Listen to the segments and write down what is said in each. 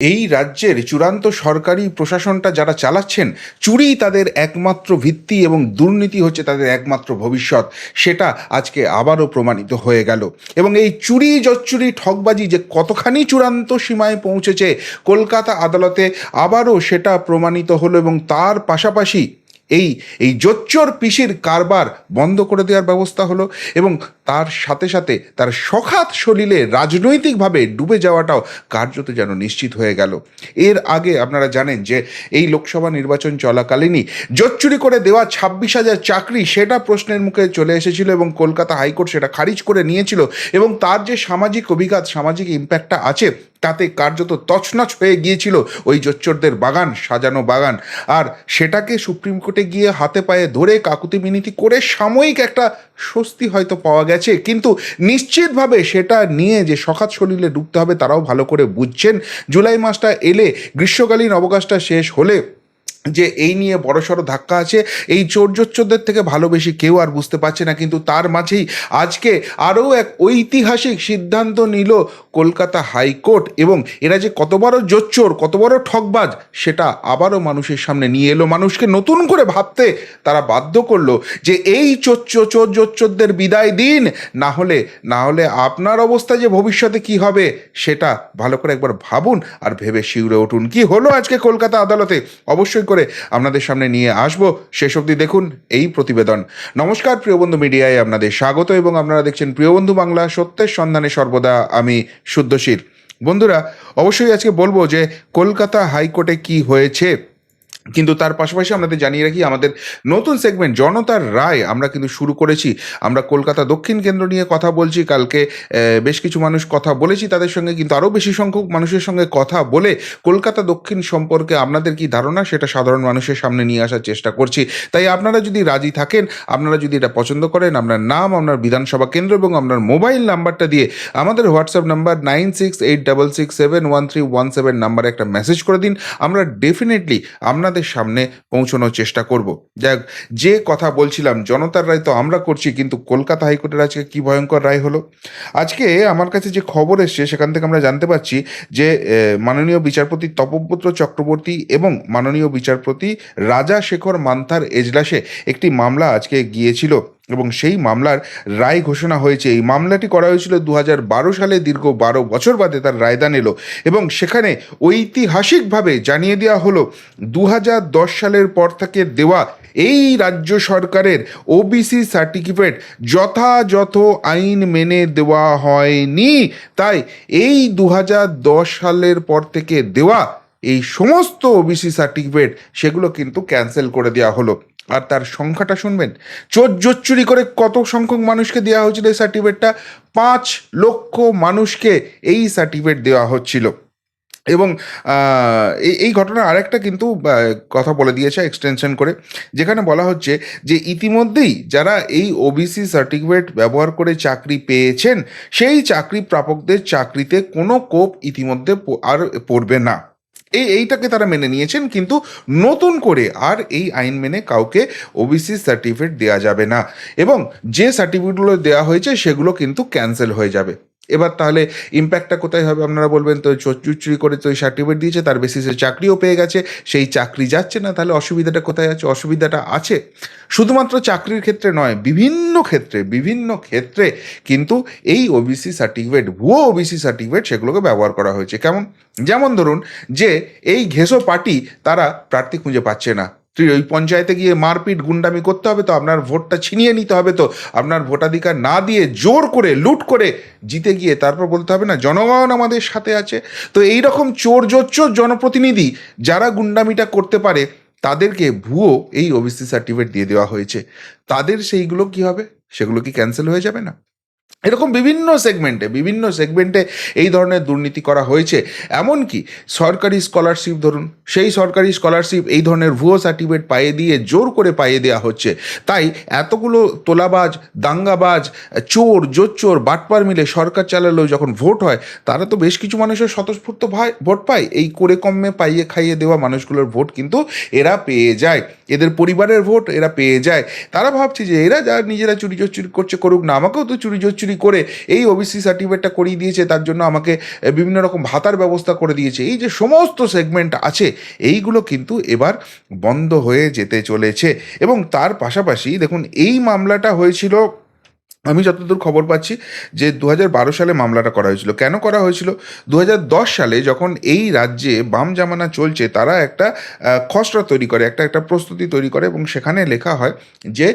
এই রাজ্যের চূড়ান্ত সরকারি প্রশাসনটা যারা চালাচ্ছেন চুরি তাদের একমাত্র ভিত্তি এবং দুর্নীতি হচ্ছে তাদের একমাত্র ভবিষ্যৎ। সেটা আজকে আবারও প্রমাণিত হয়ে গেল। এবং এই চুরি জচ্চুরি ঠকবাজি যে কতখানি চূড়ান্ত সীমায় পৌঁছেছে, কলকাতা আদালতে আবারও সেটা প্রমাণিত হলো এবং তার পাশাপাশি এই এই জোচ্চোর পিসির কারবার বন্ধ করে দেওয়ার ব্যবস্থা হলো এবং তার সাথে সাথে তার সখাত সলিলে রাজনৈতিকভাবে ডুবে যাওয়াটাও কার্যত যেন নিশ্চিত হয়ে গেল। এর আগে আপনারা জানেন যে এই লোকসভা নির্বাচন চলাকালীনই জোচ্চুরি করে দেওয়া ছাব্বিশ হাজার চাকরি সেটা প্রশ্নের মুখে চলে এসেছিল এবং কলকাতা হাইকোর্ট সেটা খারিজ করে নিয়েছিল এবং তার যে সামাজিক অভিঘাত, সামাজিক ইম্প্যাক্টটা আছে তাতে কার্যত তছনছ হয়ে গিয়েছিল ওই জোচ্চরদের বাগান, সাজানো বাগান। আর সেটাকে সুপ্রিম কোর্টে গিয়ে হাতে পায়ে ধরে কাকুতি মিনিটি করে সাময়িক একটা স্বস্তি হয়তো পাওয়া গেছে। কিন্তু নিশ্চিতভাবে সেটা নিয়ে যে সখাত শরীরে ডুবতে হবে তারাও ভালো করে বুঝছেন। জুলাই মাসটা এলে, গ্রীষ্মকালীন অবকাশটা শেষ হলে যে এই নিয়ে বড়সড় ধাক্কা আছে, এই চোরজোচ্চোরদের থেকে ভালোবেসে কেউ আর বুঝতে পারছে না। কিন্তু তার মাঝেই আজকে আরও এক ঐতিহাসিক সিদ্ধান্ত নিল কলকাতা হাইকোর্ট এবং এরা যে কত বড় জোচ্চোর, কত বড় ঠকবাজ, সেটা আবারও মানুষের সামনে নিয়ে এলো। মানুষকে নতুন করে ভাবতে তারা বাধ্য করল যে এই চোচ্চ চোর জোচ্চোরদের বিদায় দিন, না হলে না হলে আপনার অবস্থা যে ভবিষ্যতে কি হবে, সেটা ভালো করে একবার ভাবুন আর ভেবে শিউরে উঠুন। কি হলো আজকে কলকাতা আদালতে? অবশ্যই করে আপনাদের সামনে নিয়ে আসব। শেষ অবধি দেখুন এই প্রতিবেদন। নমস্কার, প্রিয় বন্ধু মিডিয়ায় আপনাদের স্বাগত এবং আপনারা দেখছেন প্রিয় বন্ধু বাংলা, সত্যের সন্ধানে সর্বদা আমি শুদ্ধশীর বন্ধুরা, অবশ্যই আজকে বলব যে কলকাতা হাইকোর্টে কি হয়েছে? কিন্তু তার পাশাপাশি আপনাদের জানিয়ে রাখি, আমাদের নতুন সেগমেন্ট জনতার রায় আমরা কিন্তু শুরু করেছি। আমরা কলকাতা দক্ষিণ কেন্দ্র নিয়ে কথা বলছি, কালকে বেশ কিছু মানুষ কথা বলেছি, তাদের সঙ্গে কিন্তু আরও বেশি সংখ্যক মানুষের সঙ্গে কথা বলে কলকাতা দক্ষিণ সম্পর্কে আপনাদের কি ধারণা, সেটা সাধারণ মানুষের সামনে নিয়ে আসার চেষ্টা করছি। তাই আপনারা যদি রাজি থাকেন, আপনারা যদি এটা পছন্দ করেন, আপনার নাম, আপনার বিধানসভা কেন্দ্র এবং আপনার মোবাইল নাম্বারটা দিয়ে আমাদের WhatsApp number nine six eight double six seven one three one seven নাম্বারে একটা মেসেজ করে দিন। আমরা ডেফিনেটলি আপনাদের সামনে পৌঁছানোর চেষ্টা করব। যাক, যে কথা বলছিলাম, জনতার রায় তো আমরা করছি, কিন্তু কলকাতা হাইকোর্টের আজকে কি ভয়ঙ্কর রায় হলো? আজকে আমার কাছে যে খবর এসছে, সেখান থেকে আমরা জানতে পারছি যে মাননীয় বিচারপতি তপব্রত চক্রবর্তী এবং মাননীয় বিচারপতি রাজা শেখর মান্থার এজলাসে একটি মামলা আজকে গিয়েছিল। এবং সেই মামলার রায় ঘোষণা হয়েছে। এই মামলাটি করা হয়েছিল দু বারো সালে, দীর্ঘ বারো বছর বাদে তার রায়দান এলো এবং সেখানে ঐতিহাসিকভাবে জানিয়ে দেওয়া হলো দু সালের পর থেকে দেওয়া এই রাজ্য সরকারের ওবিসি সার্টিফিকেট যথাযথ আইন মেনে দেওয়া হয়নি। তাই এই দু সালের পর থেকে দেওয়া এই সমস্ত ওবিসি সার্টিফিকেট সেগুলো কিন্তু ক্যান্সেল করে দেওয়া হলো। আর তার সংখ্যাটা শুনবেন। চোর জোচ্চুরি করে কত সংখ্যক মানুষকে দেওয়া হয়েছিল এই সার্টিফিকেটটা পাঁচ লক্ষ মানুষকে এই সার্টিফিকেট দেওয়া হচ্ছিল। এবং এই এই ঘটনা আরেকটা কিন্তু কথা বলে দিয়েছে এক্সটেনশন করে। যেখানে বলা হচ্ছে যে, ইতিমধ্যেই যারা এই ওবিসি সার্টিফিকেট ব্যবহার করে চাকরি পেয়েছেন, সেই চাকরি প্রাপকদের চাকরিতে কোনো কোপ ইতিমধ্যে আর পড়বে না। এই এইটাকে তারা মেনে নিয়েছেন, কিন্তু নতুন করে আর এই আইন মেনে কাউকে ওবিসি সার্টিফিকেট দেওয়া যাবে না। এবং যে সার্টিফিকেটগুলো দেওয়া হয়েছে, সেগুলো কিন্তু ক্যান্সেল হয়ে যাবে। এবার তাহলে ইম্প্যাক্টটা কোথায় হবে আপনারা বলবেন তো চুরি করে তো এই সার্টিফিকেট দিয়েছে, তার বেসিসে চাকরিও পেয়ে গেছে, সেই চাকরি যাচ্ছে না, তাহলে অসুবিধাটা কোথায় আছে? অসুবিধাটা আছে শুধুমাত্র চাকরির ক্ষেত্রে নয়, বিভিন্ন ক্ষেত্রে বিভিন্ন ক্ষেত্রে কিন্তু এই ওবিসি সার্টিফিকেট ভুয়ো ওবিসি সার্টিফিকেট সেগুলোকে ব্যবহার করা হয়েছে। কেমন? যেমন ধরুন যে এই ঘেঁষো পার্টি তারা প্রার্থী খুঁজে পাচ্ছে না। ওই পঞ্চায়েতে গিয়ে মারপিট, গুন্ডামি করতে হবে তো, আপনার ভোটটা ছিনিয়ে নিতে হবে তো। আপনার ভোটাধিকার না দিয়ে জোর করে, লুট করে জিতে গিয়ে তারপর বলতে হবে না, জনগণ আমাদের সাথে আছে। তো এই রকম চোর জোচ্চোর জনপ্রতিনিধি যারা গুন্ডামিটা করতে পারে, তাদেরকে ভুয়ো এই ওবিসি সার্টিফিকেট দিয়ে দেওয়া হয়েছে। তাদের সেইগুলো কি হবে? সেগুলো কি ক্যান্সেল হয়ে যাবে না? এরকম বিভিন্ন সেগমেন্টে বিভিন্ন সেগমেন্টে এই ধরনের দুর্নীতি করা হয়েছে। এমনকি সরকারি স্কলারশিপ ধরুন, সেই সরকারি স্কলারশিপ এই ধরনের ভুয়ো সার্টিফিকেট পাইয়ে দিয়ে, জোর করে পাইয়ে দেওয়া হচ্ছে। তাই এতগুলো তোলাবাজ, দাঙ্গাবাজ, চোর, জোচ্চোর, বাটপার মিলে সরকার চালালেও যখন ভোট হয়, তারা তো বেশ কিছু মানুষের স্বতঃস্ফূর্ত ভোট পায়। এই করে কমে পাইয়ে খাইয়ে দেওয়া মানুষগুলোর ভোট কিন্তু এরা পেয়ে যায়। এদের পরিবারের ভোট এরা পেয়ে যায়। তারা ভাবছে যে এরা যা নিজেরা চুরি চুরি করছে করুক না, আমাকেও তো চুরি চুরি করে এই ওবিসি সার্টিফিকেটটা করিয়ে দিয়েছে, তার জন্য আমাকে বিভিন্ন রকম ভাতার ব্যবস্থা করে দিয়েছে। এই যে সমস্ত সেগমেন্ট আছে, এইগুলো কিন্তু এবার বন্ধ হয়ে যেতে চলেছে। এবং তার পাশাপাশি দেখুন, এই মামলাটা হয়েছিল আমি যতদূর খবর পাচ্ছি যে দু বারো সালে মামলাটা করা হয়েছিল। কেন করা হয়েছিল? দু হাজার দশ সালে যখন এই রাজ্যে বাম জামানা চলছে, তারা একটা খসড়া তৈরি করে, একটা একটা প্রস্তুতি তৈরি করে এবং সেখানে লেখা হয় যে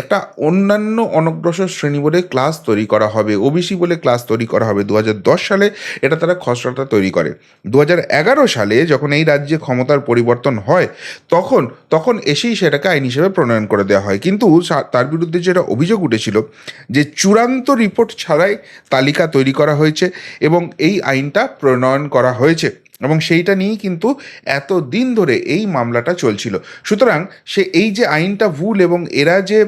একটা অন্যান্য অনগ্রসর শ্রেণি বলে ক্লাস তৈরি করা হবে, ওবিসি বলে ক্লাস তৈরি করা হবে। দু হাজার দশ সালে এটা তারা খসড়াটা তৈরি করে। দু হাজার এগারো সালে যখন এই রাজ্যে ক্ষমতার পরিবর্তন হয়, তখন তখন এসেই সেটাকে আইন হিসেবে প্রণয়ন করে দেওয়া হয়। কিন্তু তার বিরুদ্ধে যেটা অভিযোগ উঠেছিল যে চূড়ান্ত রিপোর্ট ছাড়াই তালিকা তৈরি করা হয়েছে এবং এই আইনটা প্রণয়ন করা হয়েছে। এবং সেইটা নিয়েই কিন্তু এত দিন ধরে এই মামলাটা চলছিল। সুতরাং সে এই যে আইনটা ভুল এবং এরা যে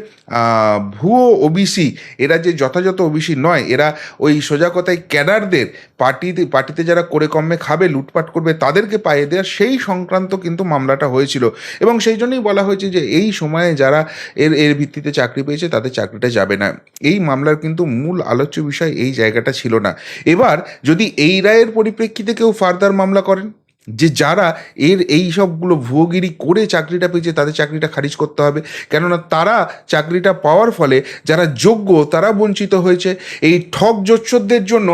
ভুয়ো ওবিসি, এরা যে যথাযথ ওবিসি নয়, এরা ওই সোজা কথায় ক্যাডারদের পার্টিতে পার্টিতে যারা করে কমে খাবে, লুটপাট করবে, তাদেরকে পাইয়ে দেওয়া সেই সংক্রান্ত কিন্তু মামলাটা হয়েছিল। এবং সেই জন্যই বলা হয়েছে যে এই সময়ে যারা এর এর ভিত্তিতে চাকরি পেয়েছে, তাদের চাকরিটা যাবে না। এই মামলার কিন্তু মূল আলোচ্য বিষয় এই জায়গাটা ছিল না। এবার যদি এই রায়ের পরিপ্রেক্ষিতে কেউ ফার্দার মামলা করেন? যে যারা এর এই সবগুলো ভুয়োগিরি করে চাকরিটা পেয়েছে, তাদের চাকরিটা খারিজ করতে হবে। কেননা তারা চাকরিটা পাওয়ার ফলে যারা যোগ্য, তারা বঞ্চিত হয়েছে। এই ঠক জোচ্চরদের জন্য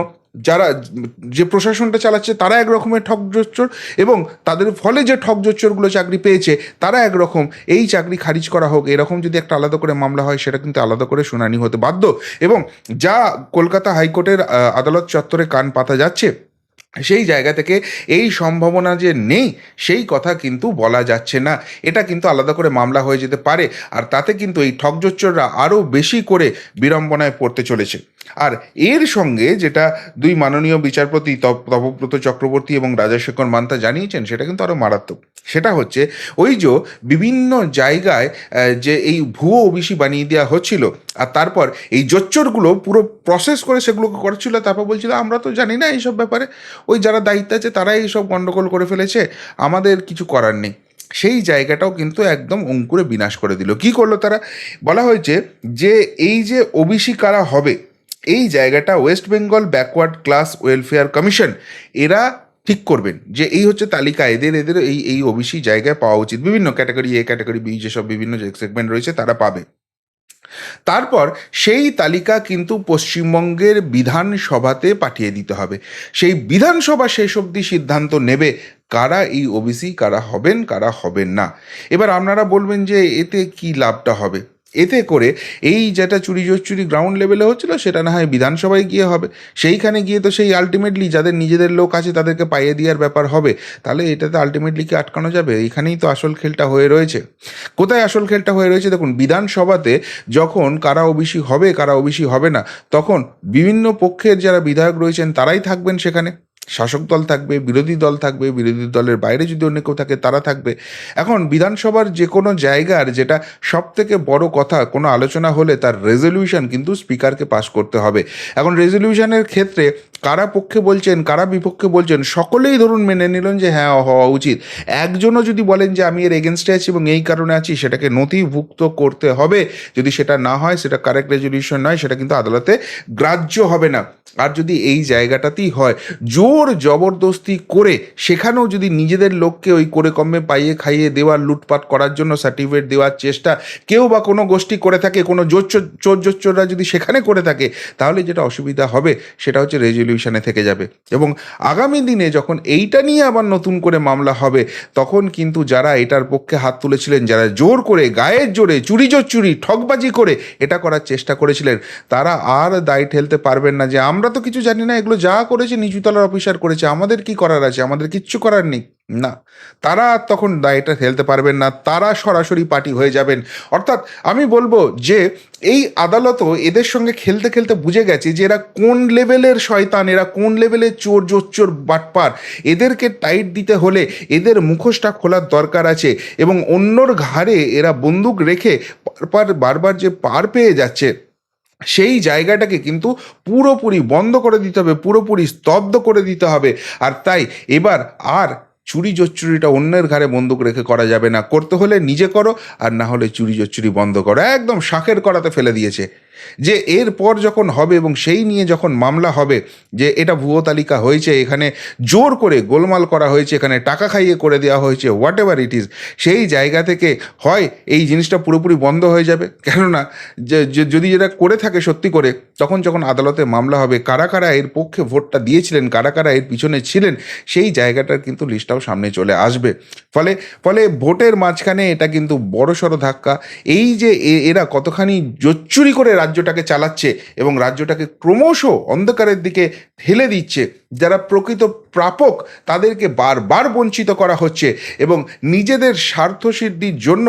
যারা যে প্রশাসনটা চালাচ্ছে, তারা এক রকমের ঠক জোচ্চর এবং তাদের ফলে যে ঠক জোচ্চরগুলো চাকরি পেয়েছে, তারা একরকম এই চাকরি খারিজ করা হোক, এরকম যদি একটা আলাদা করে মামলা হয়, সেটা কিন্তু আলাদা করে শুনানি হতে বাধ্য। এবং যা কলকাতা হাইকোর্টের আদালত চত্বরে কান পাতা যাচ্ছে সেই জায়গা থেকে এই সম্ভাবনা যে নেই, সেই কথা কিন্তু বলা যাচ্ছে না। এটা কিন্তু আলাদা করে মামলা হয়ে যেতে পারে আর তাতে কিন্তু এই ঠকজোচ্চররা আরও বেশি করে বিড়ম্বনায় পড়তে চলেছে। আর এর সঙ্গে যেটা দুই মাননীয় বিচারপতি তপ- তপব্রত চক্রবর্তী এবং রাজাশেখর মান্তা জানিয়েছেন, সেটা কিন্তু আরও মারাত্মক। সেটা হচ্ছে ওই যে বিভিন্ন জায়গায় যে এই ভুয়ো ওবিসি বানিয়ে দেওয়া হচ্ছিল আর তারপর এই জোচ্চরগুলো পুরো প্রসেস করে সেগুলোকে করছিল তারপর বলছিল, আমরা তো জানি না এইসব ব্যাপারে। ওই যারা দায়িত্ব আছে, তারাই এইসব গণ্ডগোল করে ফেলেছে। আমাদের কিছু করার নেই। সেই জায়গাটাও কিন্তু একদম অঙ্কুরে বিনাশ করে দিল। কি করল তারা? বলা হয়েছে যে, এই যে ওবিসি কারা হবে, এই জায়গাটা West Bengal backward class welfare commission এরা ঠিক করবেন যে, এই হচ্ছে তালিকা। এদের এদের এই এই ওবিসি জায়গায় পাওয়া উচিত। বিভিন্ন ক্যাটাগরি এ ক্যাটাগরি বি যেসব বিভিন্ন যে সেগমেন্ট রয়েছে, তারা পাবে। তারপর সেই তালিকা কিন্তু পশ্চিমবঙ্গের বিধানসভাতে পাঠিয়ে দিতে হবে। সেই বিধানসভা শেষ অবধি সিদ্ধান্ত নেবে কারা এই ওবিসি, কারা হবেন কারা হবেন না। এবার আপনারা বলবেন যে এতে কি লাভটা হবে? এতে করে এই যেটা চুরি চুরি গ্রাউন্ড লেভেলে হচ্ছিল, সেটা না হয় বিধানসভায় গিয়ে হবে। সেইখানে গিয়ে তো সেই আলটিমেটলি যাদের নিজেদের লোক আছে তাদেরকে পাইয়ে দেওয়ার ব্যাপার হবে। তাহলে এটাতে আলটিমেটলি কি আটকানো যাবে? এখানেই তো আসল খেলটা হয়ে রয়েছে। কোথায় আসল খেলটা হয়ে রয়েছে? দেখুন, বিধানসভাতে যখন কারা ওবিসি হবে, কারা ওবিসি হবে না, তখন বিভিন্ন পক্ষের যারা বিধায়ক রয়েছেন তারাই থাকবেন সেখানে। শাসক দল থাকবে, বিরোধী দল থাকবে, বিরোধী দলের বাইরে যদি অন্য কেউ থাকে, তারা থাকবে। এখন বিধানসভার যে কোনো জায়গার যেটা সব থেকে বড় কথা, কোনো আলোচনা হলে তার রেজলিউশন কিন্তু স্পিকারকে পাশ করতে হবে। এখন রেজলিউশনের ক্ষেত্রে কারা পক্ষে বলছেন, কারা বিপক্ষে বলছেন, সকলেই ধরুন মেনে নিলেন যে হ্যাঁ হওয়া উচিত। একজনও যদি বলেন যে আমি এর এগেনস্টে আছি এবং এই কারণে আছি, সেটাকে নথিভুক্ত করতে হবে। যদি সেটা না হয়, সেটা কারেক্ট রেজলিউশন নয়, সেটা কিন্তু আদালতে গ্রাহ্য হবে না। আর যদি এই জায়গাটাতেই হয়, জোর জবরদস্তি করে সেখানেও যদি নিজেদের লোককে ওই করে কমে পাইয়ে খাইয়ে দেওয়ার, লুটপাট করার জন্য সার্টিফিকেট দেওয়ার চেষ্টা কেউ বা কোনো গোষ্ঠী করে থাকে, কোনো জোর চোর জোচ্চোররা যদি সেখানে করে থাকে, তাহলে যেটা অসুবিধা হবে সেটা হচ্ছে রেজলিউশনে থেকে যাবে। এবং আগামী দিনে যখন এইটা নিয়ে আবার নতুন করে মামলা হবে, তখন কিন্তু যারা এটার পক্ষে হাত তুলেছিলেন, যারা জোর করে গায়ের জোরে, চুরি জোর চুরি ঠকবাজি করে এটা করার চেষ্টা করেছিলেন, তারা আর দায় ঠেলতে পারবেন না যে আমরা তো কিছু জানি না, এগুলো যা করেছে নিচুতলার অফিসার করেছে, আমাদের কি করার আছে? আমাদের কিচ্ছু করার নেই। না, তারা তখন দায়টা ফেলতে পারবেন না, তারা সরাসরি পার্টি হয়ে যাবেন। অর্থাৎ আমি বলব যে, এই আদালতও এদের সঙ্গে খেলতে খেলতে বুঝে গেছে যে, এরা কোন লেভেলের শয়তান, এরা কোন লেভেলের চোর, জোচ্চোর বাটপার। এদেরকে টাইট দিতে হলে এদের মুখোশটা খোলার দরকার আছে এবং অন্যর ঘাড়ে এরা বন্দুক রেখে বারবার যে পার পেয়ে যাচ্ছে সেই জায়গাটাকে কিন্তু পুরোপুরি বন্ধ করে দিতে হবে, পুরোপুরি স্তব্ধ করে দিতে হবে। আর তাই এবার আর চুরি জচ্চুরিটা অন্যের ঘাড়ে বন্দুক রেখে করা যাবে না। করতে হলে নিজে করো আর না হলে চুরি জচ্চুরি বন্ধ করো। একদম শাঁখের করাতে ফেলে দিয়েছে। যে এরপর যখন হবে এবং সেই নিয়ে যখন মামলা হবে, যে এটা ভুয়ো তালিকা হয়েছে, এখানে জোর করে গোলমাল করা হয়েছে, এখানে টাকা খাইয়ে করে দেওয়া হয়েছে হোয়াট এভার ইট ইজ সেই জায়গা থেকে হয় এই জিনিসটা পুরোপুরি বন্ধ হয়ে যাবে। কেননা যদি যেটা করে থাকে সত্যি করে, তখন যখন আদালতে মামলা হবে, কারা কারা এর পক্ষে ভোটটা দিয়েছিলেন, কারা কারা এর পিছনে ছিলেন, সেই জায়গাটার কিন্তু লিস্টটাও সামনে চলে আসবে। ফলে ফলে ভোটের মাঝখানে এটা কিন্তু বড়সড় ধাক্কা। এই যে এরা কতখানি জোচ্চুরি করে রাজ্যটাকে চালাচ্ছে এবং রাজ্যটাকে ক্রমশ অন্ধকারের দিকে ঠেলে দিচ্ছে, যারা প্রকৃত প্রাপক তাদেরকে বারবার বঞ্চিত করা হচ্ছে এবং নিজেদের স্বার্থসিদ্ধির জন্য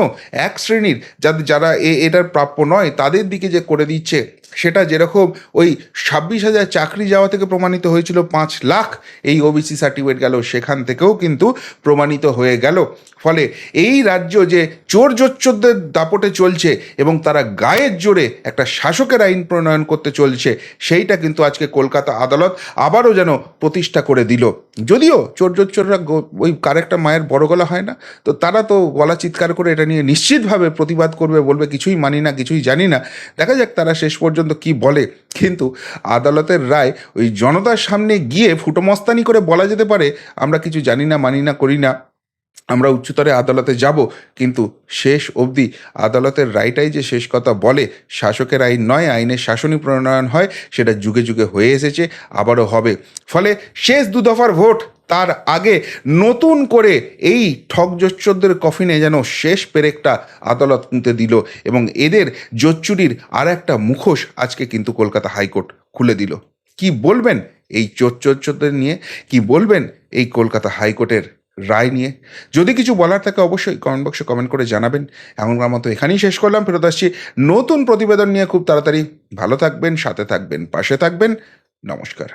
এক শ্রেণির যাদের, যারা এটার প্রাপ্য নয়, তাদের দিকে যে করে দিচ্ছে সেটা যেরকম ওই ছাব্বিশ হাজার চাকরি যাওয়া থেকে প্রমাণিত হয়েছিল পাঁচ লাখ, এই ওবিসি সার্টিফিকেট গেল সেখান থেকেও কিন্তু প্রমাণিত হয়ে গেল। ফলে এই রাজ্য যে চোর জোচ্চোরদের দাপটে চলছে এবং তারা গায়ের জোরে একটা শাসকের আইন প্রণয়ন করতে চলছে, সেইটা কিন্তু আজকে কলকাতা আদালত আবারও যেন প্রতিষ্ঠা করে দিল। যদিও চোর জোচ্চোররা ওই কারেকটা মায়ের বড় গলা হয় না, তো তারা তো গলা চিৎকার করে এটা নিয়ে নিশ্চিতভাবে প্রতিবাদ করবে বলবে, কিছুই মানি না, কিছুই জানি না। দেখা যাক তারা শেষ পর্যন্ত কি বলে? কিন্তু আদালতের রায় ওই জনতার সামনে গিয়ে ফুটোমস্তানি করে বলা যেতে পারে, আমরা কিছু জানি না, মানি না, করি না। আমরা উচ্চতরে আদালতে যাব, কিন্তু শেষ অবধি আদালতের রায়টাই যে শেষ কথা বলে, শাসকের আইন নয়, আইনের শাসনই প্রণয়ন হয়, সেটা যুগে যুগে হয়ে এসেছে, আবারও হবে। ফলে শেষ দু দফার ভোট। তার আগে নতুন করে এই ঠক জোচ্চোরদের কফিনে যেন শেষ পেরেকটা আদালত কিনতে দিল এবং এদের জোচ্চুরির আর একটা মুখোশ আজকে কিন্তু কলকাতা হাইকোর্ট খুলে দিল। কি বলবেন এই চোর চোরদের নিয়ে? কি বলবেন এই কলকাতা হাইকোর্টের রায় নিয়ে? যদি কিছু বলার থাকে অবশ্যই কমেন্ট বক্সে কমেন্ট করে জানাবেন। এখনকার মতো এখানেই শেষ করলাম, ফেরত আসছি নতুন প্রতিবেদন নিয়ে খুব তাড়াতাড়ি। ভালো থাকবেন, সাথে থাকবেন, পাশে থাকবেন। নমস্কার।